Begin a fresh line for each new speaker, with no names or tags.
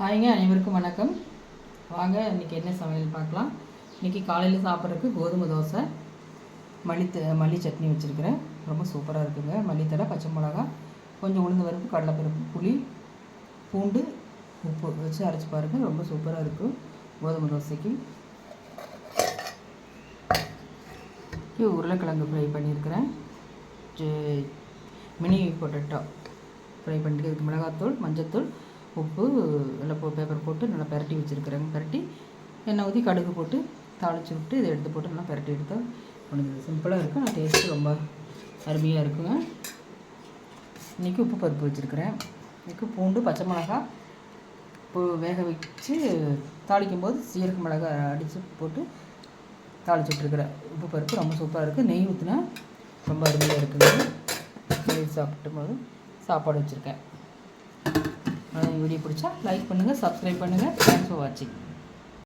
ஹாய்ங்க அனைவருக்கும் வணக்கம். வாங்க இன்றைக்கி என்ன சமையல் பார்க்கலாம். இன்றைக்கி காலையில் சாப்பிட்றதுக்கு கோதுமை தோசை மல்லி மல்லி சட்னி வச்சுருக்கிறேன். ரொம்ப சூப்பராக இருக்குங்க. மல்லித்தடை பச்சை மிளகா கொஞ்சம் உளுந்து பருப்பு கடலைப்பருப்பு புளி பூண்டு உப்பு வச்சு அரைச்சி பாருங்கள் ரொம்ப சூப்பராக இருக்கும் கோதுமை தோசைக்கு. இங்கே உருளைக்கிழங்கு ஃப்ரை பண்ணியிருக்கிறேன். மினி பொட்டேட்டோ ஃப்ரை பண்ணிட்டு இதுக்கு மிளகாத்தூள் மஞ்சத்தூள் உப்பு நல்லா போ பேப்பர் போட்டு நல்லா பரட்டி வச்சுருக்குறேங்க பரட்டி எண்ணெய் ஊற்றி கடுகு போட்டு தாளிச்சு விட்டு இதை எடுத்து போட்டு நல்லா பரட்டி எடுத்தால் உனக்கு சிம்பிளாக இருக்கும். ஆனால் டேஸ்ட்டு ரொம்ப அருமையாக இருக்குங்க. இன்றைக்கி உப்பு பருப்பு வச்சுருக்கிறேன். இன்றைக்கி பூண்டு பச்சை மிளகாய் இப்போ வேக வச்சு தாளிக்கும் போது சீரக மிளகா அடித்து போட்டு தாளிச்சு விட்ருக்குறேன் உப்பு பருப்பு ரொம்ப சூப்பராக இருக்குது நெய் ஊற்றினா ரொம்ப அருமையாக இருக்குங்க. நெய் சாப்பிட்டும் போது சாப்பாடு வச்சுருக்கேன். வீடியோ பிடிச்சா லைக் பண்ணுங்கள் சப்ஸ்கிரைப் பண்ணுங்கள் தேங்க்ஸ் ஃபார் வாட்சிங்